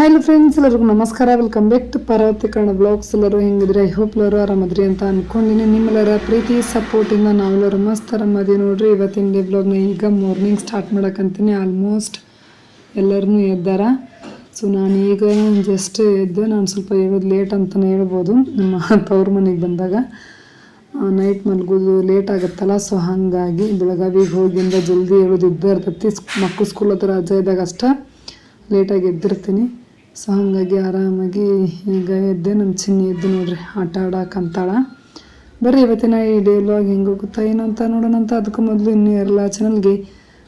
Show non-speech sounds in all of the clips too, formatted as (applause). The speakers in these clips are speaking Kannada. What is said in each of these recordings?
ಹಾಯ್ ಫ್ರೆಂಡ್ಸ್ ಎಲ್ಲರಿಗೂ ನಮಸ್ಕಾರ. Welcome back to Parvati Kannada blogs ಎಲ್ಲರೂ ಹೆಂಗಿದ್ರೆ ಐ ಹೋಪ್ ಎಲ್ಲರೂ ಆರಾಮದ್ರಿ ಅಂತ ಅಂದ್ಕೊಂಡಿನಿ ನಿಮ್ಮೆಲ್ಲರ ಪ್ರೀತಿ ಸಪೋರ್ಟಿಂದ ನಾವೆಲ್ಲರೂ ಮಸ್ತ್ ಆರಾಮದಿ ನೋಡ್ರಿ. ಇವತ್ತಿನ ಡೇ ಬ್ಲಾಗ್ನ ಈಗ ಮಾರ್ನಿಂಗ್ ಸ್ಟಾರ್ಟ್ ಮಾಡೋಕ್ಕಂತೀನಿ ಆಲ್ಮೋಸ್ಟ್ ಎಲ್ಲರೂ ಎದ್ದಾರ. ಸೊ ನಾನು ಈಗ ಜಸ್ಟ್ ಎದ್ದು ನಾನು ಸ್ವಲ್ಪ ಹೇಳೋದು ಲೇಟ್ ಅಂತಲೇ ಹೇಳ್ಬೋದು. ನಮ್ಮ ತವ್ರ ಮನೆಗೆ ಬಂದಾಗ ನೈಟ್ ಮಲ್ಗೋದು ಲೇಟ್ ಆಗುತ್ತಲ್ಲ. ಸೊ ಹಾಗಾಗಿ ಬೆಳಗಾವಿಗೆ ಹೋಗಿಂದ ಜಲ್ದಿ ಹೇಳೋದು ಇದ್ದೇ ಇರ್ತೈತಿ. ಮಕ್ಕಳು ಸ್ಕೂಲ್ ಹತ್ರ ರಜೆ ಇದ್ದಾಗ ಅಷ್ಟೇ ಲೇಟಾಗಿ ಎದ್ದಿರ್ತೀನಿ. ಸೊ ಹಾಗಾಗಿ ಆರಾಮಾಗಿ ಈಗ ಎದ್ದೆ ನಮ್ಮ ಚಿನ್ನಿ ಎದ್ದು ನೋಡ್ರಿ, ಆಟ ಆಡಾಕಂತಾಳ ಬರ್ರಿ ಇವತ್ತಿನ ಈ ಡೇ ವ್ಲಾಗ್ ಹೆಂಗೆ ಹೋಗುತ್ತಾ, ಏನು ಅಂತ ನೋಡೋಣ ಅಂತ ಅದಕ್ಕೂ ಮೊದಲು ಇನ್ನೂ ಎಲ್ಲ ಚಾನಲ್ಗೆ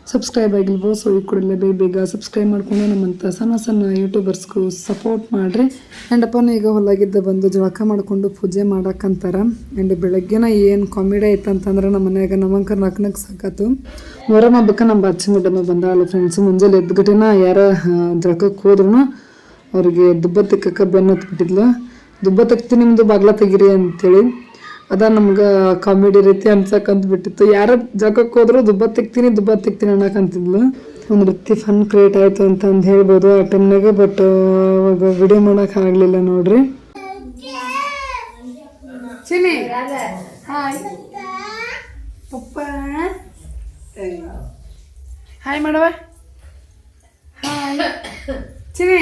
ಸಬ್ಸ್ಕ್ರೈಬ್ ಆಗಿಲ್ವೋ, ಸೊ ಈ ಕೂಡಲೇ ಬೇಗ ಬೇಗ ಸಬ್ಸ್ಕ್ರೈಬ್ ಮಾಡ್ಕೊಂಡು ನಮ್ಮಂಥ ಸಣ್ಣ ಸಣ್ಣ ಯೂಟ್ಯೂಬರ್ಸ್ಗೂ ಸಪೋರ್ಟ್ ಮಾಡಿರಿ. ಆ್ಯಂಡ್ ಅಪ್ಪನ ಈಗ ಹೊಲಾಗಿದ್ದ ಬಂದು ಜಳಕ ಮಾಡಿಕೊಂಡು ಪೂಜೆ ಮಾಡಕ್ಕಂತಾರ ಆ್ಯಂಡ್ ಬೆಳಗ್ಗೆನ ಏನು ಕಾಮಿಡಿ ಆಯ್ತು ಅಂತಂದ್ರೆ ನಮ್ಮ ಮನೆಯಾಗ ನಮ್ಮಂಕರ್ ನಾಲ್ಕನಕ್ಕೆ ಸಾಕಾತು ಮೊರಮ್ ಹಬ್ಬಕ್ಕೆ ನಮ್ಮ ಬಾಚಿ ಮುಡ್ಡಮ್ಮ ಬಂದಾಳ ಫ್ರೆಂಡ್ಸ್ ಮುಂಜಾನೆ ಎದ್ಗಟಿನ ಯಾರ ಜಳಕಕ್ಕೆ ಹೋದ್ರು ಅವ್ರಿಗೆ ದುಬ್ಬ ತೆಕ್ಕಕ್ಕೆ ಬೆನ್ನು ಹತ್ಬಿಟ್ಟಿದ್ಲು ದುಬ್ಬ ತೆಗ್ತಿ ನಿಮ್ಮದು ಬಾಗ್ಲ ತೆಗಿರಿ ಅಂತೇಳಿ. ಅದ ನಮ್ಗೆ ಕಾಮಿಡಿ ರೀತಿ ಅನ್ಸಕ್ಕಂತ ಬಿಟ್ಟಿತ್ತು ಯಾರ ಜಾಗಕ್ಕೆ ಹೋದ್ರು ದುಬ್ಬ ತೆಗ್ತೀನಿ ದುಬ್ಬ ತೆಗ್ತೀನಿ ಅನ್ನಕಂತಿದ್ಲು ಒಂದು ರೀತಿ ಫನ್ ಕ್ರಿಯೇಟ್ ಆಯ್ತು ಅಂತ ಅಂದ್ ಹೇಳ್ಬೋದು. ಆ ಟೈಮ್ನಾಗೆ ಬಟ್ ಅವಾಗ ವಿಡಿಯೋ ಮಾಡೋಕೆ ಆಗಲಿಲ್ಲ ನೋಡ್ರಿ. ಚಿನಿ ಪಪ್ಪ. ಹಾಯ್ ಮಾಡವ ಹಾಯ್ ಚಿನಿ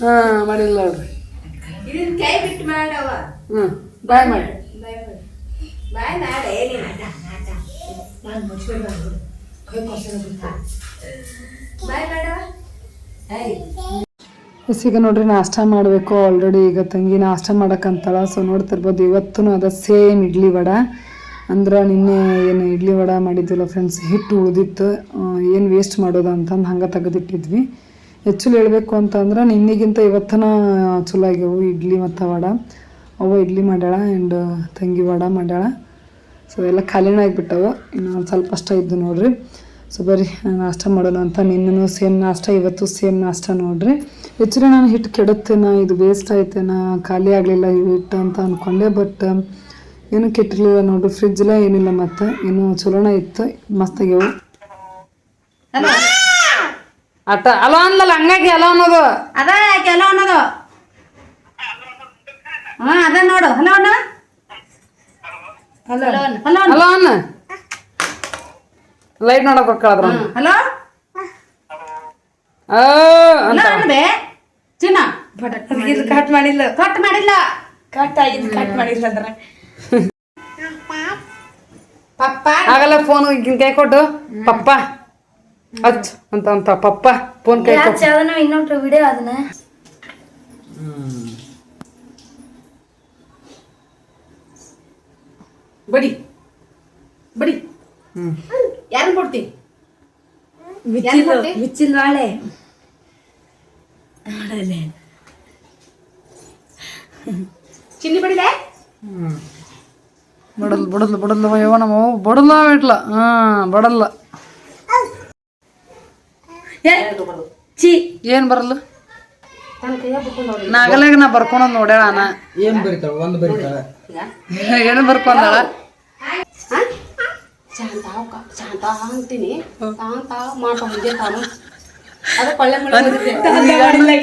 ಹಾಂ ಮಾಡಿಲ್ಲ ನೋಡ್ರಿ. ಕೈ ಬಿಟ್ಟು ಮಾಡವ. ಹ್ಞೂ ಬಾಯ್ ಮಾಡಿ. ಬಾಯ್ ಮಾಡ. ನಾನು ಮುಚ್ಕೊಂಡು ಬಾಯ್ ಮಾಡವ ಎಸ್, ಈಗ ನೋಡ್ರಿ ನಾಷ್ಟ ಮಾಡಬೇಕು ಆಲ್ರೆಡಿ ಈಗ ತಂಗಿ ನಾಷ್ಟ ಮಾಡಕ್ಕಂತಾಳ. ಸೊ ನೋಡ್ತಿರ್ಬೋದು ಇವತ್ತೂ ಅದ ಸೇಮ್ ಇಡ್ಲಿ ವಡ. ಅಂದ್ರೆ ನಿನ್ನೆ ಏನು ಇಡ್ಲಿ ವಡ ಮಾಡಿದ್ವಲ್ಲ ಫ್ರೆಂಡ್ಸ್ ಹಿಟ್ಟು ಉಳಿದಿತ್ತು. ಏನು ವೇಸ್ಟ್ ಮಾಡೋದು ಅಂತಂದು ಹಂಗೆ ತೆಗೆದಿಟ್ಟಿದ್ವಿ. ಹೆಚ್ಚು ಹೇಳಬೇಕು ಅಂತಂದ್ರೆ ನಿನ್ನೆಗಿಂತ ಇವತ್ತನ ಚಲೋ ಆಗ್ಯವು ಇಡ್ಲಿ ಮತ್ತು ವಡ. ಅವ ಇಡ್ಲಿ ಮಾಡ್ಯಾಳ ಆ್ಯಂಡ್ ತಂಗಿ ವಡ ಮಾಡ್ಯಾಳ. ಸೊ ಎಲ್ಲ ಖಾಲಿನ ಆಗಿಬಿಟ್ಟವು. ಇನ್ನು ಸ್ವಲ್ಪ ಅಷ್ಟ ಇದ್ದು ನೋಡ್ರಿ. ಸೊ ಬರ್ರಿ ನಾಷ್ಟ ಮಾಡೋಣ ಅಂತ ನಿನ್ನೂ ಸೇಮ್ ನಾಷ್ಟ ಇವತ್ತು ಸೇಮ್ ನಾಷ್ಟ ನೋಡ್ರಿ. ಹೆಚ್ಚಿನ ನಾನು ಹಿಟ್ಟು ಕೆಡುತ್ತೇನಾ ಇದು ವೇಸ್ಟ್ ಆಯ್ತೇನಾ ಖಾಲಿ ಆಗಲಿಲ್ಲ ಇವು ಹಿಟ್ಟು ಅಂತ ಅಂದ್ಕೊಂಡೆ ಬಟ್ ಏನು ಕೆಟ್ಟಿರಲಿಲ್ಲ ನೋಡ್ರಿ ಫ್ರಿಜ್ಲ ಏನಿಲ್ಲ ಮತ್ತು ಏನು ಚಲೋನ ಇತ್ತು ಮಸ್ತ್ ಆಗ್ಯಾವು. ಆಟ ಅಲೋ ಅನ್ಲಲ್ಲ ಹಂಗಾಗಿ ಅಲೋ ಅನ್ನೋದು. ಅದ ಕೆಲೋ ಅನ್ನೋದು? ಹಾ ಅದ ನೋಡು ಹಲೋ ಅಣ್ಣ. ಹಲೋ ಹಲೋ ಅಣ್ಣ. ಲೈಟ್ ನೋಡಕ್ ಹೋಗ್ಕಳದ್ರ ಹಲೋ ಅಂದೆ ಚಿನ್ನ. ಕಟ್ ಮಾಡಿಲ್ಲ. ಕಟ್ ಮಾಡಿಲ್ಲ. ಕಟ್ ಆಗಿದ್ದು ಕಟ್ ಮಾಡಿಲ್ಲ ಅಂದ್ರೆ. ಪಪ್ಪ. ಆಗಲ್ಲ ಫೋನ್ ಕೈ ಕೊಟ್ಟು. ಪಪ್ಪ. ಹಚ್ ಅಂತ ಅಂತ ಪಪ್ಪ ಫೋನ್ ಕೈ ಕೊಟ್ಟು. ಅದನ್ನ ಇನ್ನೊಂದು ವಿಡಿಯೋ ಅದನ್ನ. ಬಡಿ. ಬಡಿ. ಹ್ಮ್ ಯಾರು ಕೊಡ್ತಿ? ಬಿಚ್ಚಿನ ಬಾಳೆ ಚಿನ್ನಿ ಬಡಿಲೆ? ಬಡಲ್ ಬಡಲ್ ಬಡಲ್ ಅಯ್ಯೋ ನಮ್ಮ ಅವ್ವ ಬಡಲ್ಲ ಇಟ್ಲ. ಹಾ ಬಡಲ್ಲ. ಚಿ ಏನ್ ಬರಲ್ಲ? ತನ್ನ ಕೈಯ ಬುಕ್ಕೊಂಡು ನೋಡಿ ನಾಗಲಾಗ ನಾ ಬರ್ಕೊಂಡ್ ನೋಡ್ಯಾಳ ಅಣ್ಣ. ಏನ್ ಬರೀತಾಳ? ಒಂದ್ ಬರೀತಾಳ? ಏನು ಬರ್ಕೊಂಡಾಳ? ಶಾಂತ ಅವ್ಕ ಶಾಂತ ಅಂತೀನಿ ಶಾಂತ ಮಾಡ್ಕೊ ಮುಂದೆ ತಾನು ಅದು ಕೊಳ್ಳೆ ಮುಳ್ಳೆ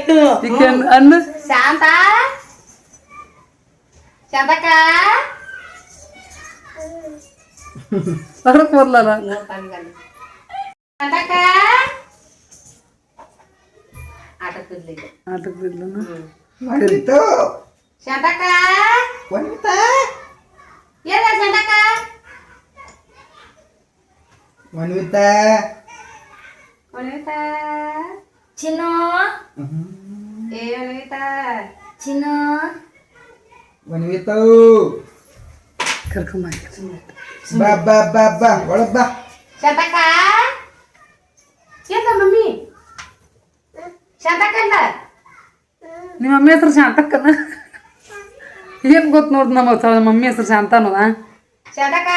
ಈಕೆ ಅನ್ನು ಶಾಂತ ಶಾಂತಕ್ಕ ಬರಕ್ ಬರ್ಲಲ್ಲ ಶಾಂತಕ್ಕ ಆಟಕ್ಕೆ ಬಿಡ್ಲಿಲ್ಲ ಆಟಕ್ ಬಿದ್ಲನ ಬಂದಿತ್ತು ಶಾಂತಕ್ಕ ಬಂದಿತ್ತ ಏನ ಶಾಂತಕ್ಕ ಮನ್ವಿತ ಒಣಗಿತ ಚಿನ್ನು ಏ ಒಣಗಿತ ಚಿನ್ನು ಮನ್ವಿತ ಕರ್ಕೊಂಬ ಬಾ ಬಾ ಬಾ ಬಾ ಒಳಗ್ ಬಾ ಶಾಂತಕ್ಕ ಏನ ಮಮ್ಮಿ ಶಾಂತಕ್ಕ ಅಂದ ನಿಮ್ಮ ಮಮ್ಮಿ ಹೆಸರು ಶಾಂತಕ್ಕನ ಏನ್ ಗೊತ್ತು ನೋಡ್ ನಮ್ಮ ಮಮ್ಮಿ ಹೆಸರು ಶಾಂತ ಅನ್ನೋದ ಶಾಂತಕ್ಕ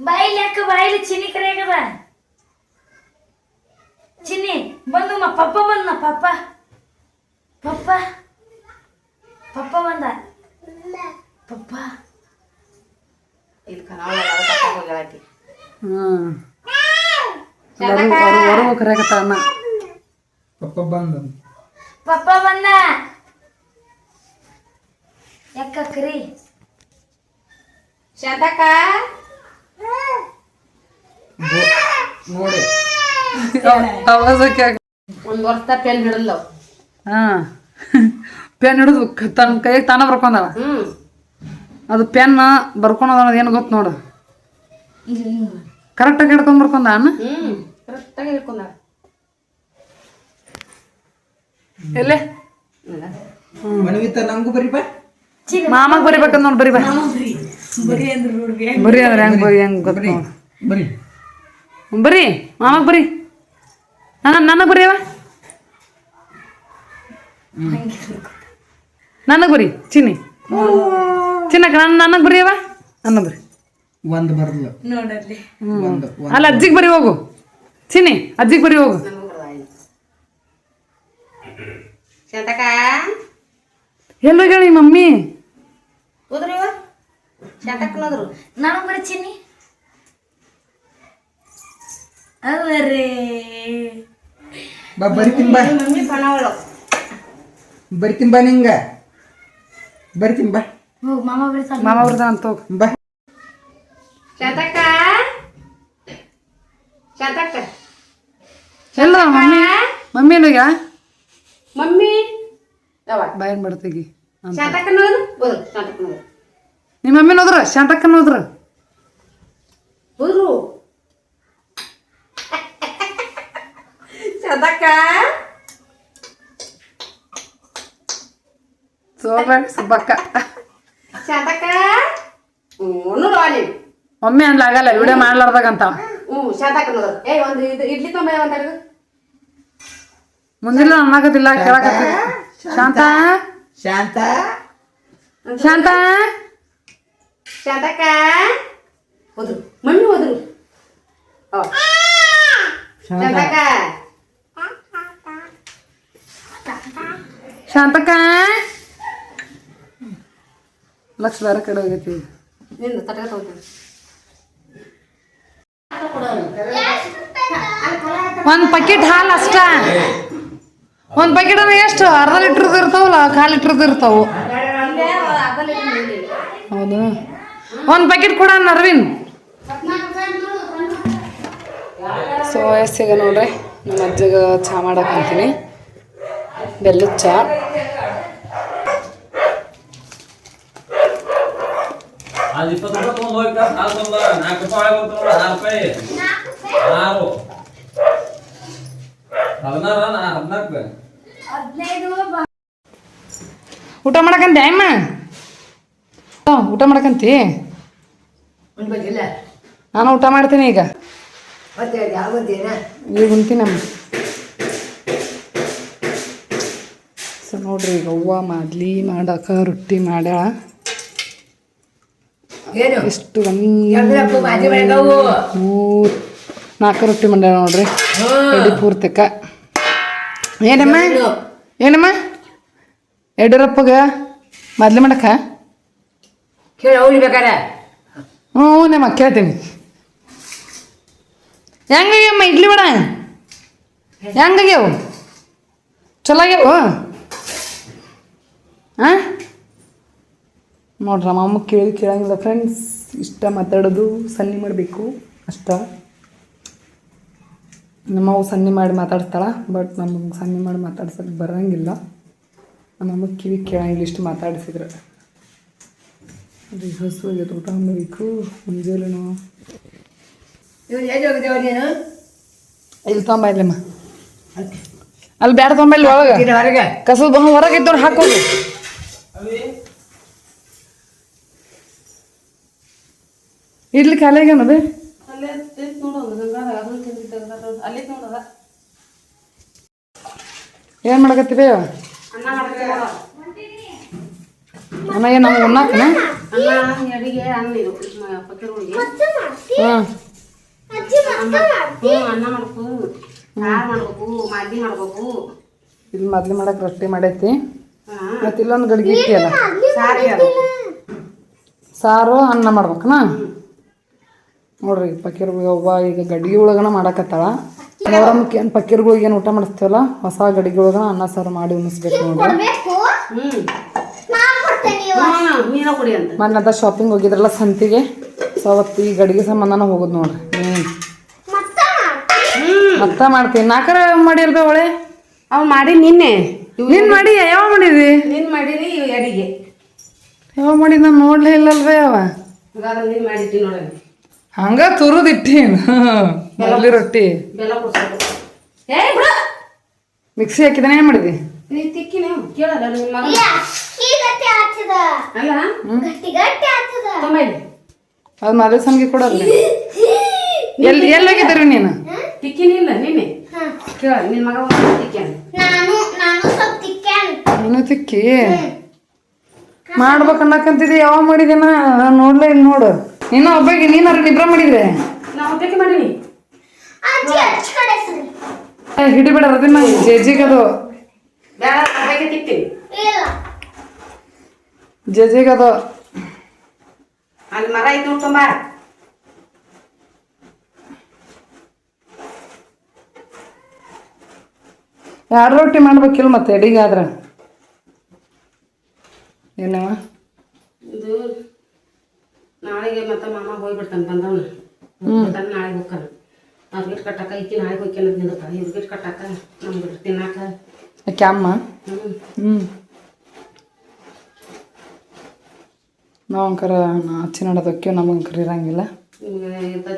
ಬಾಯಿಲಿ ಅಕ್ಕ ಬಾಯಿಲಿ ಚಿನ್ನಿ ಕರೆಯಾಗದ ಚಿನ್ನಿ ಬಂದು ಮ ಪಪ್ಪ ಬಂದ ಪಪ್ಪ. ಪಪ್ಪ. ಪಪ್ಪ ಬಂದ. ಪಪ್ಪ. ಕರೆಯಕತ್ತ ಪಪ್ಪ ಬಂದ. ಪಪ್ಪ ಬಂದ. ಯಾಕ ಕರಿ? ಶಾಂತಕ್ಕ ನೋಡಿ. (laughs) ಒಂದ್ ವರ್ಷ ಪೆನ್ ಹಿಡಿದ್ಲ ಹಾಂ. ಪೆನ್ ಹಿಡಿದು ತನ್ನ ಕೈಗೆ ತಾನ ಬರ್ಕೊಂಡಾಳ ಹ್ಮ್. ಅದು ಪೆನ್ ಬರ್ಕೊಳೋದು ಅನ್ನೋದು ಏನು ಗೊತ್ತು ನೋಡು. ಕರೆಕ್ಟಾಗಿ ಹಿಡ್ಕೊಂಡ್ ಬರ್ಕೊಂಡ ಅಣ್ಣ? ಕರೆಕ್ಟಾಗಿ ಹಿಡ್ಕೊಂಡ. ಎಲ್ಲೇ? ನಂಗೂ ಬರೀಪ ಮಾಮಾಗ ಬರಿಬೇಕಂದ್ ನೋಡಿ ಬರಿ ಬಾ ಬರೀ ಅಂದ್ರೆ ಹೆಂಗ್ ಬರಿ ಹೆಂಗ್ ಗೊತ್ತು ಬರೀ ಬರಿ. ಮಾಮಾಗ ಬರಿ. ನನ್ನ ನನಗೆ ಬರೀಯವ ನನಗೆ ಬರಿ ಚಿನ್ನಿ. ಚಿನ್ನಕ್ಕ ನನ್ನ ನನಗೆ ಬರೀಯವ ನನ್ನ ಬರಿ. ಒಂದ್ ಬರ್ದು ನೋಡಲ್ಲಿ. ಒಂದ್ ಅಲ್ಲ ಅಜ್ಜಿಗೆ ಬರಿ ಹೋಗು. ಚಿನ್ನಿ ಅಜ್ಜಿಗೆ ಬರಿ ಹೋಗು. ಶಾಂತಕ್ಕ ಎಲ್ಲಿ ಮಮ್ಮಿ? ಈ ಮಮ್ಮಿ ಹೋದ್ರಿ ಇವ ಶಾಂತಕ್ಕನೋದ್ರು ನಾನು ಬರೀ ಚಿನ್ನಿ ಅವರೇ ಬಾ ಬರಿತೀನಿ ಬಾ ಮಮ್ಮಿ ಪಣವಳು ಬರಿತೀನಿ ಬಾ ನಿಂಗ ಬರಿತೀನಿ ಬಾ ಹೋಗ್ ಮಾಮ ಬರೀತಾನ ಮಾಮ ಬರ್ತಾನ ಅಂತ ಹೋಗು ಬಾ ಶಾಂತಕ್ಕ ಶಾಂತಕ್ಕ ಎಲ್ಲ ಮಮ್ಮಿ ಮಮ್ಮಿ ಎಲ್ಲಿ ಹೋಗ್ಯಾ ಮಮ್ಮಿ ಯಾವ ಬಾಯನ್ ಬಡ್ತೀಗಿ ಶಾಂತಕ್ಕನೋದ್ರು ಹೋದ್ರು ಶಾಂತಕ್ಕನೋದ್ರು ನಿಮ್ಮ ಮಮ್ಮಿನ ಹೋದ್ರ ಶಾಂತಕ್ಕನ ಹೋದ್ರ? ಹೋದ್ರು. ಶಾಂತಕ್ಕ. ಸುಬ್ಬಕ್ಕ. ಶಾಂತಕ್ಕ. ಹ್ಞೂ ನೀವು ಮಮ್ಮಿ ಅನ್ಲ ಆಗಲ್ಲ ವಿಡಿಯೋ ಮಾಡ್ಲಾರ್ದಾಗ ಅಂತ ಹ್ಞೂ ಶಾಂತಕ್ಕನೋದ್ರು ಏ ಒಂದು ಇದು ಇಡ್ಲಿ ತೊಂಬ ಅಂತ ಮುಂದಿಲ್ಲ ಅನ್ನಾಗದಿಲ್ಲ ಕೇಳಕತ್ತಿ. ಶಾಂತ? ಶಾಂತ? ಶಾಂತ? ಶಾಂತಕ್ಕ ಹೋದ್ರು ಮಣ್ಣು ಹೋದ್ರು ಶಾಂತಕ್ಕ ಶಾಂತಕ್ಕ ಲಕ್ಷ ಬೇರೆ ಕಡೆ ಹೋಗೈತಿ. ನಿಂದು ತಟಕ ತಗೋತೀನಿ. ಒಂದ್ ಪಕೆಟ್ ಹಾಲು ಅಷ್ಟ. ಒಂದು ಪಕೆಟ್ ಅಂದ್ರೆ ಎಷ್ಟು? ಅರ್ಧ ಲೀಟ್ರದ್ದು ಇರ್ತಾವಲ್ಲ ಕಾಲ್ ಲೀಟ್ರದ್ದು ಇರ್ತಾವು. ಹೌದು? ಒಂದ್ ಪ್ಯಾಕೆಟ್ ಕೊಡ ಅರವಿಂದ್. ಸೊ ವಯಸ್ಸಿಗೆ ನೋಡ್ರಿ ನಮ್ಮ ಅಜ್ಜಿಗೆ ಚಹಾ ಮಾಡಕ್ಕಂತೀನಿ ಬೆಲ್ಲದ ಚಹಾ ಊಟ ಮಾಡಕಂತೆ ಅಮ್ಮ? ಊಟ ಮಾಡಕಂತಿ? ಒಂದು ಬದಿಲ್ಲ ನಾನು ಊಟ ಮಾಡ್ತೀನಿ ಈಗ. ಮತ್ತೆ ಯಾವ ಈಗ ಉಣ್ತೀನಮ್ಮ ಸೊ ನೋಡ್ರಿ ಈಗ ಅವ್ವ ಮಾಡ್ಲಿ ಮಾಡಕ್ಕ ರೊಟ್ಟಿ ಮಾಡ್ಯಾಳ. ಎಷ್ಟು ಮೂರು ನಾಲ್ಕು ರೊಟ್ಟಿ ಮಾಡ್ಯಾಳ ನೋಡ್ರಿ. ಎಡಿ ಪೂರ್ತಿಕ. ಏನಮ್ಮ? ಏನಮ್ಮ? ಯಡಿಯೂರಪ್ಪಗ ಮೊದ್ಲು ಮಾಡಕ್ಕ ಕೇಳಿ ಅವ್ರು ಬೇಕಾರೆ ಹ್ಞೂ ನಮ್ಮ ಕೇಳ್ತೀನಿ. ಹೆಂಗಾಗ್ಯಮ್ಮ ಇಡ್ಲಿ ಬೇಡ ಹೆಂಗಾಗ್ಯಾವು ಚಲೋ ಆಗ್ಯಾವು ಹಾಂ ನೋಡ್ರಿ, ನಮ್ಮ ಅಮ್ಮ ಕೇಳಿ ಕೇಳಂಗಿಲ್ಲ ಫ್ರೆಂಡ್ಸ್ ಇಷ್ಟ ಮಾತಾಡೋದು ಸನ್ನಿ ಮಾಡಬೇಕು. ಅಷ್ಟ. ನಮ್ಮವ್ವ ಸನ್ನಿ ಮಾಡಿ ಮಾತಾಡ್ತಾಳೆ ಬಟ್ ನಮಗೆ ಸನ್ನಿ ಮಾಡಿ ಮಾತಾಡ್ಸೋಕೆ ಬರಂಗಿಲ್ಲ. ನಮ್ಮ ಕಿವಿ ಕೇಳಂಗಿಲ್ಲ, ಇಷ್ಟು ಮಾತಾಡಿಸಿದ್ರೆ. ಅದು ಊಟ ಮಾಡಬೇಕು ಮುಂಜಾನೆ ಇಲ್ಲಿ ತೊಂಬ ಇಲ್ಲಮ್ಮ ಅಲ್ಲಿ ಬ್ಯಾಡ ತೊಂಬ ಇಲ್ಲಿ ಒಳಗೆ. ಹೊರಗೆ? ಕಸದ ಬಹ ಹೊರಗೆ ಇದ್ದವ್ರು ಹಾಕೋದು ಇಡ್ಲಿ ಖಾಲಿ ಆಗ್ಯಾನದು ಏನ್ ತಿಂದು ನೋಡು ಗಂಗಾದ ಅದನ್ನು ತಿಂದಿದ್ದ ಅಲ್ಲೇ ನೋಡದ ಏನು ಮಾಡಕತ್ತಿದೆ ಅನ್ನ ಮಾಡ್ತೀವಿ ನೋಡು ಅನ್ನ ಏನು ನಮ್ಗೆ ಉಣ್ಣಾಕನ? ಅನ್ನ ಅಡಿಗೆ ಅನ್ನ ಇದು ಪಕ್ಕಿರುಳಿಗೆ ಹಾಂ ಹ್ಞೂ ಅನ್ನ ಮಾಡ್ಬೇಕು ಸಾರು ಮಾಡ್ಬೇಕು ಮದ್ದಿ ಮಾಡ್ಬೇಕು. ಇಲ್ಲಿ ಮೊದ್ಲು ಮಾಡಕ್ಕೆ ರೊಟ್ಟಿ ಮಾಡೈತಿ. ಹಾಂ. ಮತ್ತು ಇಲ್ಲೊಂದು ಗಡಿಗೆ ಇಟ್ಟಿಯಲ್ಲ ಸಾರು ಅದು ಸಾರು ಅನ್ನ ಮಾಡ್ಬೇಕನ? ನೋಡ್ರಿ ಪಕ್ಕೀರ್ಗಳಿಗೆ ಒಬ್ಬ ಈಗ ಗಡ್ಗಿ ಒಳಗನ ಮಾಡಕತ್ತಾಳ. ಮೊಹರಮ್ಗೆ ಏನು ಪಕ್ಕೀರ್ಗಳಿಗೆ ಏನು ಊಟ ಮಾಡಿಸ್ತೀವಲ್ಲ ಹೊಸ ಗಡಿಗೆ ಒಳಗನ ಅನ್ನ ಸಾರು ಮಾಡಿ ಉಣಿಸ್ಬೇಕು ನೋಡ್ರಿ ಕೊಡ್ಬೇಕು ಹ್ಮ್ ನಾ ಕೊಡ್ತೇನೆ ಹಾ, ನೀನ ಕುಡಿ ಅಂತ. ಮೊನ್ನೆ ಅದ ಶಾಪಿಂಗ್ ಹೋಗಿದ್ರಲ್ಲ ಸಂತಿಗೆ. ಸೊ ಅವತ್ತು ಈ ಗಡಿಗೆ ಸಂಬಂಧನ ಹೋಗುದು ನೋಡ್ರಿ. ಮತ್ತ? ಮತ್ತ ಮಾಡ್ತೀನಿ. ನಾಲ್ಕರ ಮಾಡಿ ಅಲ್ಬೇ ಅವಳೆ ಅವ್ ಮಾಡಿ ನಿನ್ನೆ. ನಿನ್ ಮಾಡಿ ಯಾವ ಮಾಡಿದಿ? ನಿನ್ ಮಾಡಿನಿ ಅಡಿಗೆ ಯಾವ ಮಾಡಿ ನಾನು ನೋಡ್ಲೇ ಇಲ್ಲಲ್ವೇ ಅವ? ಹಂಗ ತುರುದಿಟ್ಟಿ (laughs) ಮೊದಲಿ ರೊಟ್ಟಿ. ಮಿಕ್ಸಿ ಹಾಕಿದನೇ ಏನ್ ಮಾಡಿದಿ? ನೀ ತಿಕ್ಕಿ ನೀವು ಕೇಳಲ್ಲ ಅಲ್ಲ? ಅದು ಮದುವೆ ಸಂಗಿ ಕೊಡಲ್ಲ (laughs) ಎಲ್ಲಿ ಎಲ್ಲಿ ಹೋಗಿದ್ದೀರಿ ನೀನು? ತಿಕ್ಕಿನಿಲ್ಲ ನಿನ್ನೆ. ಹಾ. ಕೇಳ ನಿನ್ನ ಮಗ ಒಂದು ತಿಕ್ಕಿ ನಾನು ನಾನು ಸ್ವಲ್ಪ ತಿಕ್ಕಾನು ನೀನು ತಿಕ್ಕಿ? ಮಾಡ್ಬೇಕನ್ನಕಂತಿದ್ದೆ ಯಾವಾಗ ಮಾಡಿದೇನ? ನಾನು ನೋಡ್ಲೇ ಇಲ್ಲಿ ನೋಡು. ನೀನು ಒಬ್ಬಗೆ ನೀನಾರು ನಿಬ್ರ ಮಾಡಿದ್ರೆ? ನಾ ಮಾಡೀನಿ. ಹಿಡಿಬೇಡ ಅದನ್ನ ಬೇಡ ತಿಕ್ತೀನಿ. ಇಲ್ಲ. ಜೇಜಿಗದು ಅಲ್ಲಿ ಮರ ಐತಿ ನೋಡ್ ತುಂಬ. ಎರಡು ರೊಟ್ಟಿ ಮಾಡ್ಬೇಕಿಲ್ಲ ಮತ್ತೆ ಅಡಿಗೆ ಆದ್ರೆ. ಏನವ? ಇದು ನಾಳೆಗೆ ಮತ್ತೆ ಮಾಮ ಹೋಗ್ಬಿಡ್ತಾನೆ ಬಂದವನು. ಹೋಗ್ಬಿಡ್ತಾನೆ ನಾಳೆಗೆ ಹೋಗ್ತಾನೆ. ಅವ್ರಿಗೆ ಕಟ್ಟಾಕ ಈಕಿ ನಾಳೆಗೆ ಹೋಗ್ಯಾನ ನಿಂದಿರ್ತಾಳೆ ಇವ್ರಿಗೆ ಕಟ್ಟಾಕ ನಮ್ಗೆ ತಿನ್ನಾಕ. ಅಮ್ಮ? ಹ್ಞೂ ನಾವು ಅಂಕರ ಹಚ್ಚಿ ನಡೋದಕ್ಕೆ ನಮಗೆ ಕರೀರಂಗಿಲ್ಲ. ಇರಂಗಿಲ್ಲ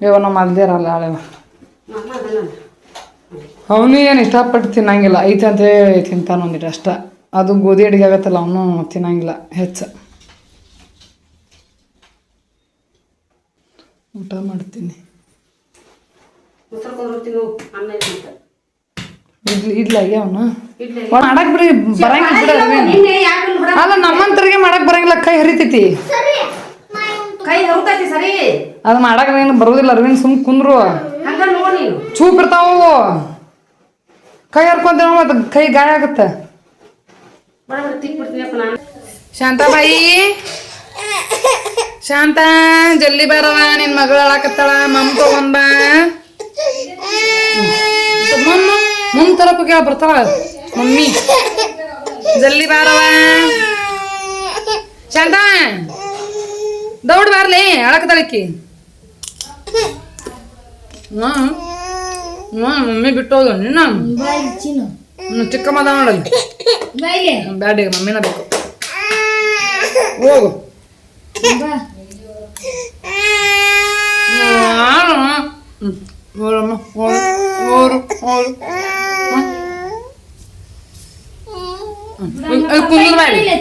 ಇವ ನಮ್ಮ ಅಲ್ದೇರಲ್ಲ ಹಳೆವ ಅವನು ಏನು ಇಷ್ಟಪಟ್ಟು ತಿನ್ನಂಗಿಲ್ಲ. ಐತೆ ಅಂತ ಹೇಳಿ ತಿಂತಾನ ಒಂದಿಟ್ಟು ಅಷ್ಟ. ಅದು ಗೋಧಿ ಅಡಿಗೆ ಆಗತ್ತಲ್ಲ ಅವನು ತಿನ್ನಂಗಿಲ್ಲ ಹೆಚ್ಚು. ಊಟ ಮಾಡ್ತೀನಿ. ಇಡ್ಲಿ ಇಡ್ಲಾಗಿ ಅವನು ಮಾಡಕ್ ಬಿಡಿ ಬರಂಗಿಲ್ಲ ಅಲ್ಲ ನಮ್ಮಂತರಿಗೆ ಮಾಡಕ್ ಬರಂಗಿಲ್ಲ ಕೈ ಹರಿತೈತಿ. ಸರಿ ಕೈ ಹೌತೈತಿ ಸರಿ. ಅದು ಮಾಡಕ್ ಏನು ಬರೋದಿಲ್ಲ ಅರವಿಂದ್ ಸುಮ್ ಕುಂದ್ರು. ಹಂಗ ನೋಡ್ ಚೂಪ್ ಇರ್ತಾವು ಕೈ ಹರ್ಕೊಂತ ಮತ್ತೆ ಕೈ ಗಾಯ ಆಗತ್ತ. ಶಾಂತಾಬಾಯಿ ಶಾಂತ ಜಲ್ದಿ ಬಾರವ ನಿನ್ ಮಗಳು ಅಳಾಕತ್ತಾಳ ಮಮ್ ತಗೊಂಡ ಮಮ್ಮ ಮಮ್ ತರಕು ಕೇಳ ಬರ್ತಾಳ? ಮಮ್ಮಿ. ಜಲ್ದಿ ಬಾರವ ಶಾಂತ ದೌಡ್ ಬಾರ್ಲಿ ಅಳಕತ್ತಾಳಕ್ಕಿ ಹ್ಞೂ ಹ್ಞೂ ಮಮ್ಮಿ ಬಿಟ್ಟು ಹೋದ ನಿನ್ನ ಬಾಯ್ ಚಿನ್ನು ಹ್ಞೂ ಚಿಕ್ಕ ಮದ ನೋಡಲ್ಲಿ ಬಾಯ್ಲೆ ಬ್ಯಾಡ ಈಗ ಮಮ್ಮಿನ ಬೇಕು ಹೋಗು ಬಾ ಹೋರಮ್ಮ ಹೋರು ಹೋರು ಹೋರು ಕುಂದ್ರ ಬಾ ಇಲ್ಲಿ.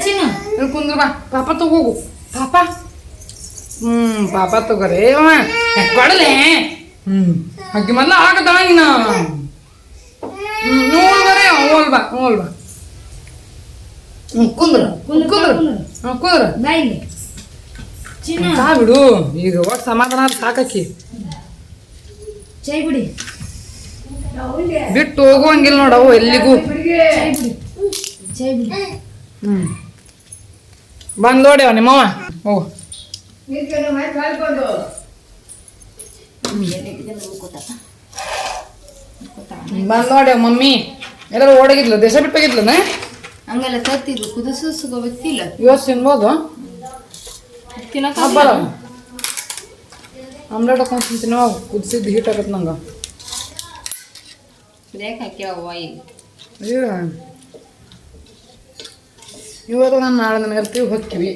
ಕುಂದ್ರ ಬಾ ಪಾಪ ತಗೋಗು. ಪಾಪ. ಹ್ಮ್ ಪಾಪ ತಗೋರಿ. ಕೊಡಲೆ? ಹ್ಮ್. ಅಕ್ಕಿ ಮೊದ್ಲು ಆಗತ್ತಿನ ಹೋಲ್ ಬಾ ಹೋಲ್ ಬಾ ಕುಂದ್ರ ಸಾ ಬಿಡು. ಈಗ ಒಟ್ಟು ಸಮಾಧಾನ ಸಾಕಿ ಬಿಟ್ಟು ಹೋಗುವಂಗಿಲ್ಲ ನೋಡವು ಎಲ್ಲಿಗೂ. ಹ್ಮ್. ಬಂದ್ ನೋಡ್ಯವ ನಿಮ್ಮವ ಓ. ಬಂದ್ ನೋಡ್ಯವ ಮಮ್ಮಿ. ಎಲ್ಲರೂ ಓಡಾಗಿದ್ಲು? ದೇಶ ಬಿಟ್ಟು ಹೋಗಿದ್ಲನ? ಹಂಗೆಲ್ಲ ತತ್ತಿದ್ದು ಕುದಿಸಿಗೋಬೇಕಿಲ್ಲ ಇವತ್ತು ತಿನ್ಬೋದು? ಹಬ್ಬಲ್ಲ ಆಮ್ಲೆಟ್ ಹಾಕೊಂಡು ತಿಂತೀನಿ ಕುದಿಸಿದ್ದು ಹೀಟ್ ಆಗತ್ತೆ ನಂಗೆ. ಬ್ರೇಕ್ ಹಾಕ್ಯಾವ ಈಗ. ಇವತ್ತು ನಾನು ನಾಳೆ ನನಗೆ ಅರ್ತೀವಿ ಹೊಕ್ಕಿವಿ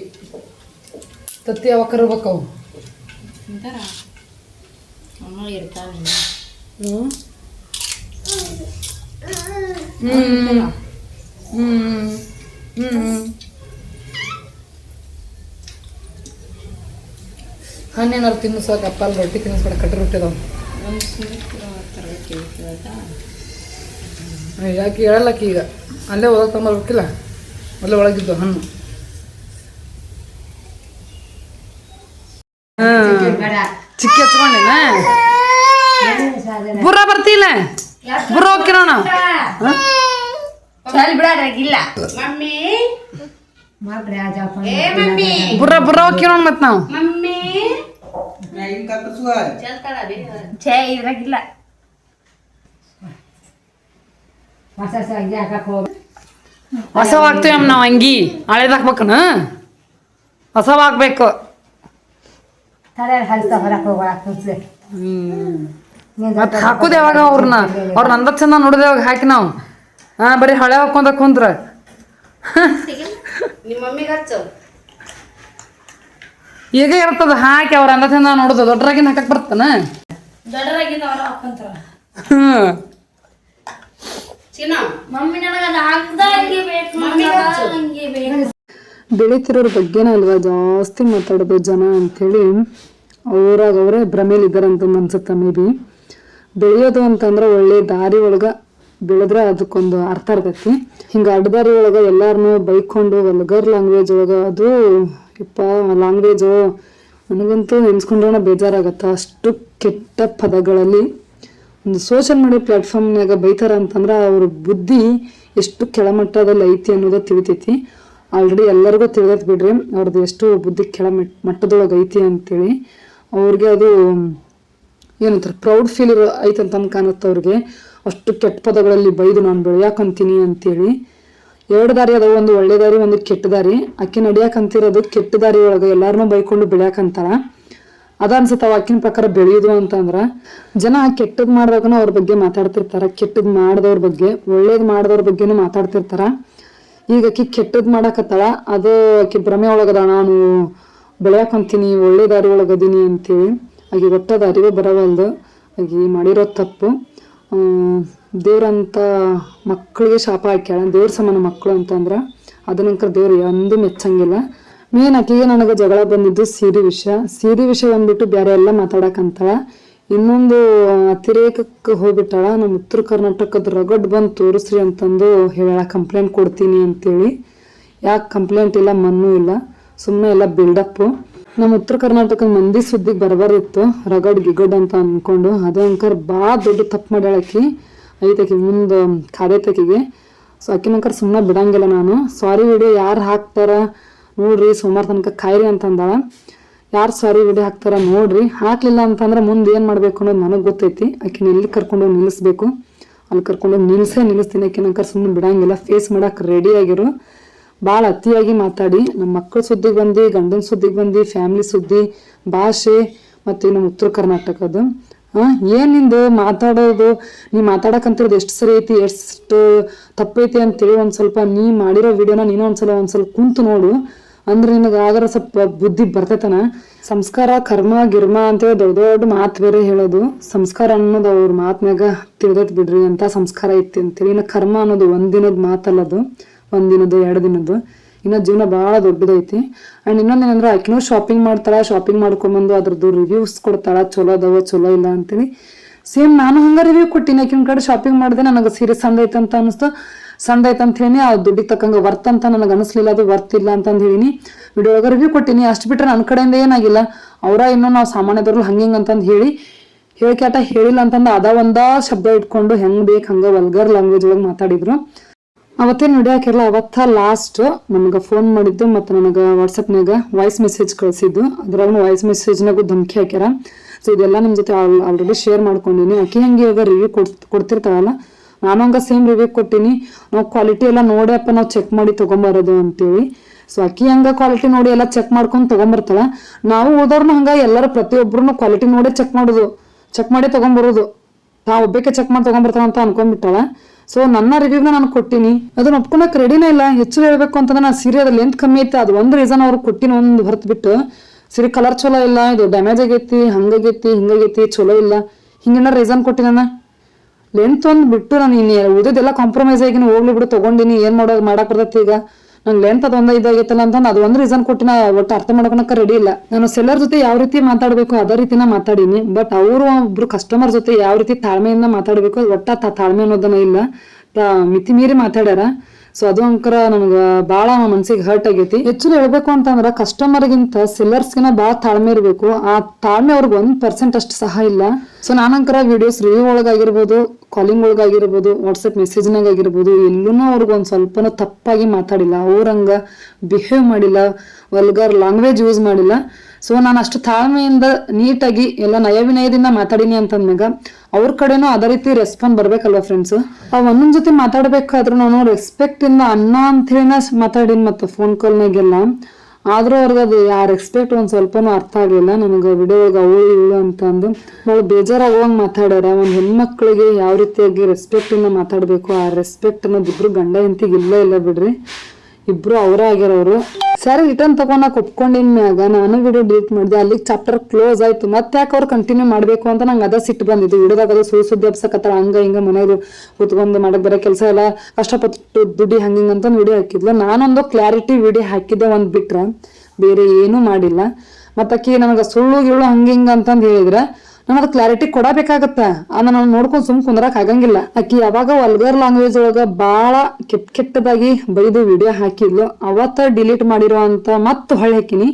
ತತ್ತಿ ಅವ ಕರ್ಬೇಕವು ಹ್ಞೂ ಹ್ಞೂ ಹ್ಞೂ ಹಣ್ಣೇನಾರು ತಿನ್ನಿಸೋಕೆ ಅಪ್ಪಲ್ಲಿ ರೊಟ್ಟಿ ತಿನ್ನಿಸ್ಬೇಡ ಕಟ್ಟಿ ರೊಟ್ಟಿ ಅದಾವ. ಯಾಕೆ ಹೇಳಲ್ಲಕ್ಕಿ ಈಗ ಅಲ್ಲೇ ಒಳಗೆ ತೊಗೊಂಬರ್ಬೇಕಿಲ್ಲ ಅಲ್ಲೇ ಒಳಗಿದ್ದು ಹಣ್ಣು ಚಿಕ್ಕಿ ಹಚ್ಕೊಂಡಿನ ಬುರ್ರ ಬರ್ತಿಲ್ಲ ಬುರ್ರ ಹೋಗ್ಕಿರೋಣ ಚಲ್ ಬಿಡಾಡ್ರಾಗಿಲ್ಲ ಮಮ್ಮಿ ಏ ಮಮ್ಮಿ ಬುರ್ರ ಬುರ್ರ ಹೋಗ್ತೀವಿ ಮತ್ ನಾವು ಮಮ್ಮಿ ಮ್ಯಾಗಿನ ಕತ್ತರಿಸುವ ಛೇ ಇದ್ರಾಗಿಲ್ಲ ಹೊಸವ್ ಅಮ್ಮ ನಾವು ಅಂಗಿ? ಹಳೇದ್ ಹಾಕ್ಬೇಕನ? ಹೊಸವಾಗ್ಬೇಕು. ಹಾಕ್ಬೇಕು ಮತ್ ಹಾಕುದ ಯಾವಾಗ ಅವ್ರನ್ನ ಅವ್ರ ನಂದ ಚಂದ ನೋಡಿದೆ ಯಾವಾಗ ಹಾಕಿ ನಾವು? ಹಾ ಬರೀ ಹಳೆ ಹಾಕೊಂಡ ಕುಂದ್ರ. ಈಗ ಇರ್ತದ ಹಾಕಿ ಅವ್ರ ಅಂದ ಚಂದ ನೋಡುದು. ದೊಡ್ಡರಾಗಿನ ಹಾಕಕ್ ಬರ್ತಾನ? ಹ್ಮ್. ಚಿನ್ನ? ಮಮ್ಮಿ ನನಗ ಅದು ಹಂಗೆ ಬೇಕು ಹಂಗೆ ಬೇಕು. ಬೆಳೀತಿರೋರ ಬಗ್ಗೆನೇ ಅಲ್ವಾ ಜಾಸ್ತಿ ಮಾತಾಡೋದು ಜನ ಅಂತೇಳಿ. ಅವ್ರಾಗ ಅವರೇ ಭ್ರಮೇಲಿ ಅಂತ ಅನ್ಸುತ್ತೆ ಮೇ ಬಿ. ಬೆಳೆಯೋದು ಅಂತಂದ್ರೆ ಒಳ್ಳೆ ದಾರಿ ಒಳಗೆ ಬೆಳೆದ್ರೆ ಅದಕ್ಕೊಂದು ಅರ್ಥ ಇರ್ತೈತಿ. ಹಿಂಗೆ ಅಡ್ಡದಾರಿ ಒಳಗೆ ಎಲ್ಲಾರನು ಬೈಕೊಂಡು ವಲ್ಗರ್ ಲ್ಯಾಂಗ್ವೇಜ್ ಒಳಗೆ ಅದು ಇಪ್ಪ ಲ್ಯಾಂಗ್ವೇಜು ನನಗಂತೂ ನೆನ್ಸ್ಕೊಂಡ್ರೆ ಬೇಜಾರಾಗತ್ತೆ. ಅಷ್ಟು ಕೆಟ್ಟ ಪದಗಳಲ್ಲಿ ಒಂದು ಸೋಷಿಯಲ್ ಮೀಡಿಯಾ ಪ್ಲಾಟ್ಫಾರ್ಮ್ನಾಗ ಬೈತಾರ ಅಂತಂದ್ರೆ ಅವ್ರ ಬುದ್ಧಿ ಎಷ್ಟು ಕೆಳಮಟ್ಟದಲ್ಲಿ ಐತಿ ಅನ್ನೋದು ತಿಳಿತೈತಿ. ಆಲ್ರೆಡಿ ಎಲ್ಲರಿಗೂ ತಿಳಿದತ್ ಬಿಡ್ರಿ ಅವ್ರದ್ದು ಎಷ್ಟು ಬುದ್ಧಿ ಕೆಳ ಮಟ್ಟದೊಳಗೆ ಐತಿ ಅಂತೇಳಿ. ಅವ್ರಿಗೆ ಅದು, ಏನಂತಾರೆ ಪ್ರೌಡ್ ಫೀಲ್ ಇರೋ ಐತಂತ ಕಾಣುತ್ತೆ ಅವ್ರಿಗೆ. ಅಷ್ಟು ಕೆಟ್ಟ ಪದಗಳಲ್ಲಿ ಬೈದು ನಾನು ಬೆಳೆಯಾಕಂತೀನಿ ಅಂತೇಳಿ. ಎರಡು ದಾರಿ ಅದಾವ, ಒಂದು ಒಳ್ಳೆ ದಾರಿ, ಒಂದು ಕೆಟ್ಟ ದಾರಿ. ಅಕ್ಕಿ ನಡಿಯಾಕಂತಿರೋದು ಕೆಟ್ಟ ದಾರಿ ಒಳಗೆ ಎಲ್ಲಾರನ್ನೂ ಬೈಕೊಂಡು ಬೆಳ್ಯಾಕಂತಾರ. ಅದ ಅನ್ಸುತ್ತೆ ಅವ ಅಕ್ಕಿನ ಪ್ರಕಾರ ಬೆಳೆಯೋದು ಅಂತಂದ್ರೆ, ಜನ ಕೆಟ್ಟದ್ ಮಾಡ್ದಾಗನು ಅವ್ರ ಬಗ್ಗೆ ಮಾತಾಡ್ತಿರ್ತಾರ, ಕೆಟ್ಟದ್ ಮಾಡ್ದವ್ರ ಬಗ್ಗೆ, ಒಳ್ಳೇದ್ ಮಾಡ್ದವ್ರ ಬಗ್ಗೆನೂ ಮಾತಾಡ್ತಿರ್ತಾರ. ಈಗ ಆಕಿ ಕೆಟ್ಟದ್ ಮಾಡಾಕತ್ತಾಳ, ಅದು ಆಕಿ ಭ್ರಮೆ ಒಳಗದ, ನಾನು ಬೆಳ್ಯಾಕಂತೀನಿ ಒಳ್ಳೆ ದಾರಿ ಒಳಗದೀನಿ ಅಂತೇಳಿ ಆಗಿ ಒಟ್ಟದ ದಾರಿಗೂ ಬರವಲ್ದು. ಆಗಿ ಮಾಡಿರೋ ತಪ್ಪು. ದೇವ್ರಂತ ಮಕ್ಕಳಿಗೆ ಶಾಪ ಹಾಕ್ಯಾಳ, ದೇವ್ರ ಸಮಾನ ಮಕ್ಕಳು ಅಂತಂದ್ರ, ಅದನಂತರ ದೇವ್ರು ಎಂದೂ ಮೆಚ್ಚಂಗಿಲ್ಲ. ಮೇನ್ ಆಕೆಗೆ ನನಗೆ ಜಗಳ ಬಂದಿದ್ದು ಸೀರೆ ವಿಷಯ. ಸೀರೆ ವಿಷಯ ಬಂದ್ಬಿಟ್ಟು ಬೇರೆ ಎಲ್ಲ ಮಾತಾಡಕಂತಾಳ ಇನ್ನೊಂದು ಅತಿರೇಕಕ್ಕೆ ಹೋಗ್ಬಿಟ್ಟಾಳ. ನಮ್ಮ ಉತ್ತರ ಕರ್ನಾಟಕದ ರಗಡ್ ಬಂದು ತೋರಿಸ್ರಿ ಅಂತಂದು ಹೇಳ ಕಂಪ್ಲೇಂಟ್ ಕೊಡ್ತೀನಿ ಅಂತೇಳಿ. ಯಾಕೆ ಕಂಪ್ಲೇಂಟ್ ಇಲ್ಲ, ಮಣ್ಣು ಇಲ್ಲ. ಸುಮ್ಮನೆ ಎಲ್ಲ ಬಿಲ್ಡಪ್ಪು ನಮ್ಮ ಉತ್ತರ ಕರ್ನಾಟಕದ ಮಂದಿ ಸುದ್ದಿಗೆ ಬರಬಾರಿತ್ತು. ರಗಡ್ ಗಿಗಡ್ ಅಂತ ಅನ್ಕೊಂಡು. ಅದೇ ಅಂಕರ್ ಭಾಳ ದೊಡ್ಡ ತಪ್ಪು ಮಾಡ್ಯಾಳಕಿ ಐತಕಿ ಮುಂದೆ ತಕಿಗೆ ಸೊ ಆಕಿನಂಕರ್ ಸುಮ್ಮನೆ ಬಿಡಂಗಿಲ್ಲ ನಾನು. ಸಾರಿ ವಿಡಿಯೋ ಯಾರು ಹಾಕ್ತಾರ? ನೋಡ್ರಿ ಸುಮಾರು ತನಕ ಕಾಯ್ರಿ ಅಂತಂದಾಳ. ಯಾರು ಸಾರಿ ವಿಡಿಯೋ ಹಾಕ್ತಾರ ನೋಡ್ರಿ. ಹಾಕ್ಲಿಲ್ಲ ಅಂತಂದ್ರೆ ಮುಂದೆ ಏನು ಮಾಡಬೇಕು ಅನ್ನೋದು ನನಗೆ ಗೊತ್ತೈತಿ. ಆಕಿನ ಎಲ್ಲಿ ಕರ್ಕೊಂಡು ಹೋಗಿ ನಿಲ್ಲಿಸ್ಬೇಕು? ಅಲ್ಲಿ ಕರ್ಕೊಂಡು ಹೋಗಿ ನಿಲ್ಸೇ ನಿಲ್ಲಿಸ್ತೀನಿ. ಆಕಿನಂಕರ್ ಸುಮ್ಮನೆ ಬಿಡಂಗಿಲ್ಲ. ಫೇಸ್ ಮಾಡಕ್ಕೆ ರೆಡಿ ಆಗಿರು. ಭಾಳ ಅತಿಯಾಗಿ ಮಾತಾಡಿ. ನಮ್ಮ ಮಕ್ಕಳ ಸುದ್ದಿಗೆ ಬಂದು, ಗಂಡನ ಸುದ್ದಿಗೆ ಬಂದು ಫ್ಯಾಮಿಲಿ ಸುದ್ದಿ, ಭಾಷೆ ಮತ್ತು ನಮ್ಮ ಉತ್ತರ ಕರ್ನಾಟಕದ್ದು. ಹಾಂ ನಿಂದು? ಮಾತಾಡೋದು, ನೀ ಮಾತಾಡಕಂತಿರೋದು ಎಷ್ಟು ಸರಿ ಐತಿ, ಎಷ್ಟು ತಪ್ಪೈತಿ ಅಂತೇಳಿ ಒಂದು ಸ್ವಲ್ಪ ನೀ ಮಾಡಿರೋ ವಿಡಿಯೋನ ನೀನು ಒಂದ್ಸಲ ಒಂದ್ಸಲ ಕುಂತು ನೋಡು. ಅಂದ್ರೆ ನಿನಗೆ ಆಗರ ಸ್ವಲ್ಪ ಬುದ್ಧಿ ಬರ್ತೈತನ? ಸಂಸ್ಕಾರ, ಕರ್ಮ, ಗಿರ್ಮ ಅಂತೇಳಿ ದೊಡ್ಡ ದೊಡ್ಡ ಮಾತು ಬೇರೆ ಹೇಳೋದು. ಸಂಸ್ಕಾರ ಅನ್ನೋದು ಅವ್ರ ಮಾತ್ನಾಗ ತಿಳಿದೈತಿ ಬಿಡ್ರಿ ಅಂತ ಸಂಸ್ಕಾರ ಐತಿ ಅಂತೇಳಿ ಇನ್ನು ಕರ್ಮ ಅನ್ನೋದು ಒಂದಿನದ ಮಾತಲ್ಲದು ಒಂದಿನದ್ದು ಎರಡು ದಿನದ್ದು ಇನ್ನು ಜೀವನ ಭಾಳ ದೊಡ್ಡದೈತಿ. ಆ್ಯಂಡ್ ಇನ್ನೊಂದು ಏನಂದ್ರೆ, ಆಕಿನೂ ಶಾಪಿಂಗ್ ಮಾಡ್ತಾಳೆ ಶಾಪಿಂಗ್ ಮಾಡ್ಕೊಂಬಂದು ಅದ್ರದ್ದು ರಿವ್ಯೂಸ್ ಕೊಡ್ತಾಳ, ಚಲೋ ಅದಾವ, ಚಲೋ ಇಲ್ಲ ಅಂತೇಳಿ ಸೇಮ್ ನಾನು ಹಂಗೆ ರಿವ್ಯೂ ಕೊಟ್ಟಿನಿ, ಆಕಿನ ಕಡೆ ಶಾಪಿಂಗ್ ಮಾಡಿದೆ, ನನಗೆ ಸೀರೆ ಐತೆ ಅಂತ ಅನಿಸ್ತು. ಐತೆ ಅಂತ ಹೇಳಿ, ಆ ದುಡ್ಡಿಗೆ ತಕ್ಕಂಗೆ ವರ್ತ್ ಅಂತ ನನಗೆ ಅನಿಸ್ಲಿಲ್ಲ, ಅದು ವರ್ತ್ ಇಲ್ಲ ಅಂತಂದು ಹೇಳಿನಿ ವಿಡಿಯೋ ಒಳಗೆ ರಿವ್ಯೂ ಕೊಟ್ಟಿನಿ, ಅಷ್ಟು ಬಿಟ್ಟರೆ ನನ್ನ ಕಡೆಯಿಂದ ಏನಾಗಿಲ್ಲ. ಅವರ ಇನ್ನೂ ನಾವು ಸಾಮಾನ್ಯದವ್ರು ಹಂಗೆ ಅಂತಂದು ಹೇಳಿ, ಹೇಳ್ಕ್ಯಾಟ ಹೇಳಿಲ್ಲ ಅಂತಂದು ಅದ ಒಂದ ಶಬ್ದ ಇಟ್ಕೊಂಡು ಹೆಂಗ್ ಬೇಕು ಹಂಗೆ ವಲ್ಗರ್ ಲ್ಯಾಂಗ್ವೇಜ್ ಒಳಗೆ ಮಾತಾಡಿದ್ರು. ಅವತ್ತೇನು ವಿಡಿಯೋ ಹಾಕಿರಲ್ಲ ಅವತ್ತ ಲಾಸ್ಟ್ ನನಗೆ ಫೋನ್ ಮಾಡಿದ್ದು ಮತ್ತು ನನಗೆ ವಾಟ್ಸಪ್ನಾಗ ವಾಯ್ಸ್ ಮೆಸೇಜ್ ಕಳಿಸಿದ್ದು. ಅದ್ರಾಗ ವಾಯ್ಸ್ ಮೆಸೇಜ್ನಾಗೂ ಧಮಕಿ ಹಾಕ್ಯಾರ. ಸೊ ಇದೆಲ್ಲ ನಿಮ್ಮ ಜೊತೆ ಆಲ್ರೆಡಿ ಶೇರ್ ಮಾಡ್ಕೊಂಡಿನಿ. ಆಕೆ ಹಂಗೆ ಇವಾಗ ರಿವ್ಯೂ ಕೊಡ್ ಕೊಡ್ತಿರ್ತಾಳಲ್ಲ ನಾನು ಹಂಗ ಸೇಮ್ ರಿವ್ಯೂ ಕೊಟ್ಟಿನಿ. ನಾವು ಕ್ವಾಲಿಟಿ ಎಲ್ಲ ನೋಡ್ಯಪ್ಪ ನಾವು ಚೆಕ್ ಮಾಡಿ ತೊಗೊಂಬರೋದು ಅಂತೇಳಿ. ಸೊ ಅಕ್ಕಿ ಹಂಗ ಕ್ವಾಲಿಟಿ ನೋಡಿ ಎಲ್ಲ ಚೆಕ್ ಮಾಡ್ಕೊಂಡು ತೊಗೊಂಬರ್ತಾಳ. ನಾವು ಓದೋರ್ನು ಹಂಗ ಎಲ್ಲರೂ ಪ್ರತಿಯೊಬ್ಬರೂ ಕ್ವಾಲಿಟಿ ನೋಡೇ ಚೆಕ್ ಮಾಡೋದು. ಚೆಕ್ ಮಾಡಿ ತೊಗೊಂಬರೋದು. ತಾವು ಒಬ್ಬಕ್ಕೆ ಚೆಕ್ ಮಾಡಿ ತೊಗೊಂಬರ್ತಾಳ ಅಂತ ಅನ್ಕೊಂಡ್ಬಿಟ್ಟಾಳ. ಸೊ ನನ್ನ ರಿವ್ಯೂನ ನಾನು ಕೊಟ್ಟಿನಿ. ಅದನ್ನ ಒಪ್ಕೊಳಕ್ ರೆಡಿನೇ ಇಲ್ಲ. ಹೆಚ್ಚು ಹೇಳ್ಬೇಕು ಅಂತಂದ್ರೆ ನಾನು ಸೀರೆ ಅದ್ರ ಲೆಂತ್ ಕಮ್ಮಿ ಐತೆ. ಅದು ಒಂದು ರೀಸನ್ ಅವ್ರು ಕೊಟ್ಟಿನ ಒಂದು ಹೊರತು ಬಿಟ್ಟು ಸೀರೆ ಕಲರ್ ಚಲೋ ಇಲ್ಲ. ಇದು ಡ್ಯಾಮೇಜ್ ಆಗೈತಿ ಹಂಗಾಗೈತಿ ಹಿಂಗಾಗೈತಿ ಚಲೋ ಇಲ್ಲ. ಹಿಂಗೇನ ರೀಸನ್ ಕೊಟ್ಟಿನ ಲೆಂತ್ ಒಂದು ಬಿಟ್ಟು ನಾನು ಇನ್ನು ಉಳಿದೆಲ್ಲ ಕಾಂಪ್ರಮೈಸ್ ಆಗಿ ಹೋಗ್ಲಿ ಬಿಡು, ತಗೊಂಡಿನಿ, ಏನು ಮಾಡೋದು, ಮಾಡಕ್ ಬರ್ತೈತಿ ಈಗ. ನಂಗೆ ಲೆಂತ್ ಅದು ಒಂದ ಇದಾಗೈತಲ್ಲ ಅಂತ ಅದು ಒಂದು ರೀಸನ್ ನಾ ಒಟ್ಟು ಅರ್ಥ ಮಾಡ್ಕೊಳಕ್ಕೆ ರೆಡಿ ಇಲ್ಲ. ನಾನು ಸೆಲ್ಲರ್ ಜೊತೆ ಯಾವ ರೀತಿ ಮಾತಾಡಬೇಕು, ಅದೇ ರೀತಿನ ಮಾತಾಡೀನಿ. ಬಟ್ ಅವರು ಒಬ್ರು ಕಸ್ಟಮರ್ ಜೊತೆ ಯಾವ ರೀತಿ ತಾಳ್ಮೆಯಿಂದ ಮಾತಾಡಬೇಕು, ಒಟ್ಟ ತಾಳ್ಮೆ ಅನ್ನೋದನ್ನ ಇಲ್ಲ. ಮಿತಿ ಮೀರಿ ಮಾತಾಡ್ಯಾರ. ಸೊ ಅದು ಅಂಕರ ನನಗೆ ಭಾಳ ಮನ್ಸಿಗೆ ಹರ್ಟ್ ಆಗೈತಿ. ಹೆಚ್ಚು ಹೇಳ್ಬೇಕು ಅಂತಂದ್ರೆ ಕಸ್ಟಮರ್ಗಿಂತ ಸೆಲ್ಲರ್ಸ್ಗಿನ ಭಾಳ ತಾಳ್ಮೆ ಇರಬೇಕು. ಆ ತಾಳ್ಮೆ ಅವ್ರಿಗೆ ಒಂದ್ ಪರ್ಸೆಂಟ್ ಅಷ್ಟು ಸಹ ಇಲ್ಲ. ಸೊ ನಾನಂಕರ ವಿಡಿಯೋಸ್ ರಿವ್ಯೂ ಒಳಗಾಗಿರ್ಬೋದು ಕಾಲಿಂಗ್ ಒಳಗಾಗಿರ್ಬೋದು ವಾಟ್ಸಪ್ ಮೆಸೇಜ್ನಾಗ ಆಗಿರ್ಬೋದು ಎಲ್ಲೂ ಅವ್ರಿಗೆ ಒಂದು ಸ್ವಲ್ಪನೂ ತಪ್ಪಾಗಿ ಮಾತಾಡಿಲ್ಲ. ಅವ್ರಂಗ ಬಿಹೇವ್ ಮಾಡಿಲ್ಲ ವಲ್ಗರ್ ಲ್ಯಾಂಗ್ವೇಜ್ ಯೂಸ್ ಮಾಡಿಲ್ಲ. ಸೊ ನಾನು ಅಷ್ಟು ತಾಳ್ಮೆಯಿಂದ ನೀಟಾಗಿ ಎಲ್ಲ ನಯವಿನಯದಿಂದ ಮಾತಾಡೀನಿ ಅಂತಂದಾಗ ಅವ್ರ ಕಡೆನೂ ಅದೇ ರೀತಿ ರೆಸ್ಪಾನ್ಸ್ ಬರ್ಬೇಕಲ್ವ ಫ್ರೆಂಡ್ಸ್ ಆ ಒಂದೊಂದ್ ಜೊತೆ ಮಾತಾಡ್ಬೇಕಾದ್ರೂ ನಾನು ರೆಸ್ಪೆಕ್ಟ್ ಇಂದ ಅನ್ನ ಅಂತೇಳಿನ ಮಾತಾಡೀನಿ ಮತ್ತೆ ಫೋನ್ ಕಾಲ್ನಾಗೆಲ್ಲ ಆದ್ರೂ ಅವ್ರಿಗೆ ಅದು ಯಾರ ರೆಸ್ಪೆಕ್ಟ್ ಒಂದು ಸ್ವಲ್ಪನೂ ಅರ್ಥ ಆಗಲಿಲ್ಲ. ನನಗೆ ವಿಡಿಯೋ ಒಳಗೆ ಅವಳು ಇವಳು ಅಂತಂದು. ಭಾಳ ಬೇಜಾರಾಗುವಂಗೆ ಮಾತಾಡ್ಯಾರ. ಒಂದು ಹೆಣ್ಮಕ್ಳಿಗೆ ಯಾವ ರೀತಿಯಾಗಿ ರೆಸ್ಪೆಕ್ಟಿಂದ ಮಾತಾಡಬೇಕು, ಆ ರೆಸ್ಪೆಕ್ಟ್ ಅನ್ನೋದಿಬ್ರು ಗಂಡ ಹೆಂಡತಿಗೆ ಇಲ್ಲ ಇಲ್ಲ ಬಿಡ್ರಿ. ಇಬ್ರು ಅವರೇ ಆಗಿರೋರು. ಸರ್ ರಿಟರ್ನ್ ತಗೊಂಡಾಕ ಒಪ್ಕೊಂಡಿನ ಮ್ಯಾಗ, ನಾನು ವಿಡಿಯೋ ಡಿಲೀಟ್ ಮಾಡಿದೆ ಅಲ್ಲಿಗೆ ಚಾಪ್ಟರ್ ಕ್ಲೋಸ್ ಆಯ್ತು. ಮತ್ತೆ ಯಾಕೆ ಅವ್ರು ಕಂಟಿನ್ಯೂ ಮಾಡಬೇಕು ಅಂತ ನಂಗೆ ಅದ ಸಿಟ್ಟು ಬಂದಿದ್ದು. ವಿಡಿಯೋದಾಗ ಅದು ಸುಳ್ಳು ಸುದ್ದಿ ಹಬ್ಸಕತ್ತಾರ, ಹಂಗ ಹಿಂಗ ಮನೆಯದು ಕುತ್ಕೊಂಡು ಮಾಡಕ್ ಬರೋ ಕೆಲಸ ಎಲ್ಲ ಕಷ್ಟಪಟ್ಟು ದುಡ್ಡಿ ಹಿಂಗ ಅಂತ ವಿಡಿಯೋ ಹಾಕಿದ್ಲು. ನಾನೊಂದು ಕ್ಲಾರಿಟಿ ವಿಡಿಯೋ ಹಾಕಿದ್ದೆ ಒಂದ್ ಬಿಟ್ರೆ. ಬೇರೆ ಏನೂ ಮಾಡಿಲ್ಲ. ಮತ್ತಾಕಿ ನನಗೆ ಸುಳ್ಳು ಗಿಳು ಹಂಗೆ ಹಿಂಗೆ ಅಂತಂದು ಹೇಳಿದ್ರೆ ನಾನು ಅದು ಕ್ಲಾರಿಟಿ ಕೊಡಬೇಕಾಗತ್ತ? ಅದನ್ನ ನಾನು ನೋಡ್ಕೊಂಡು ಸುಮ್ ಕುಂದ್ರಕ್ ಆಗಂಗಿಲ್ಲ. ಆಕಿ ಯಾವಾಗ ವಲ್ಗರ್ ಲ್ಯಾಂಗ್ವೇಜ್ ಒಳಗ ಬಹಳ ಕೆಟ್ಟ ಕೆಟ್ಟದಾಗಿ ಬೈದು ವಿಡಿಯೋ ಹಾಕಿದ್ಲು, ಅವತ್ತ ಡಿಲೀಟ್ ಮಾಡಿರೋ ಅಂತ ಮತ್ತೆ ಹೊಳೆ ಹಾಕಿನಿ.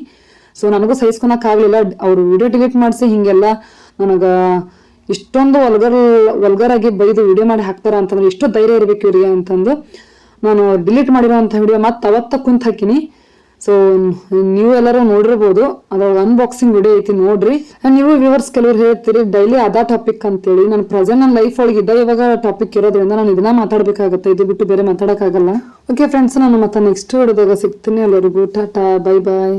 ಸೊ ನನಗೂ ಸಹಿಸ್ಕೊಳಕ್ ಆಗ್ಲಿಲ್ಲ. ಅವ್ರು ವಿಡಿಯೋ ಡಿಲೀಟ್ ಮಾಡಿಸಿ ಹಿಂಗೆಲ್ಲ ನನಗ ಇಷ್ಟೊಂದು ವಲ್ಗರ್ ವಲ್ಗರ್ ಆಗಿ ಬೈದು ವಿಡಿಯೋ ಮಾಡಿ ಹಾಕ್ತಾರ ಅಂತಂದ್ರೆ ಎಷ್ಟು ಧೈರ್ಯ ಇರ್ಬೇಕು ಇವ್ರಿಗೆ ಅಂತಂದು ನಾನು ಡಿಲೀಟ್ ಮಾಡಿರೋ ಅಂತ ವಿಡಿಯೋ ಮತ್ತೆ ಅವತ್ತ ಕುಂತ ಹಾಕಿನಿ. ಸೊ ನೀವು ಎಲ್ಲರೂ ನೋಡಿರ್ಬೋದು ಅದ್ರೊಳಗೆ ಅನ್ಬಾಕ್ಸಿಂಗ್ ವಿಡಿಯೋ ಐತಿ ನೋಡ್ರಿ. ನೀವು ವ್ಯೂವರ್ಸ್ ಕೆಲವ್ರು ಹೇಳ್ತೀರಿ, ಡೈಲಿ ಅದ ಟಾಪಿಕ್ ಅಂತೇಳಿ. ನಾನು ಪ್ರೆಸೆಂಟ್ ನನ್ನ ಲೈಫ್ ಒಳಗೆ ಇದ್ದ ಇವಾಗ ಟಾಪಿಕ್ ಇರೋದ್ರಿಂದ ನಾನು ಇದನ್ನ ಮಾತಾಡ್ಬೇಕಾಗತ್ತೆ. ಇದು ಬಿಟ್ಟು ಬೇರೆ ಮಾತಾಡೋಕ್ಕಾಗಲ್ಲ. ಓಕೆ ಫ್ರೆಂಡ್ಸ್ ನಾನು ಮತ್ತೆ ನೆಕ್ಸ್ಟ್ ವಿಡಿಯೋದಾಗ ಸಿಗ್ತೀನಿ. ಎಲ್ಲರಿಗೂ ಟಾಟಾ ಬೈ ಬಾಯ್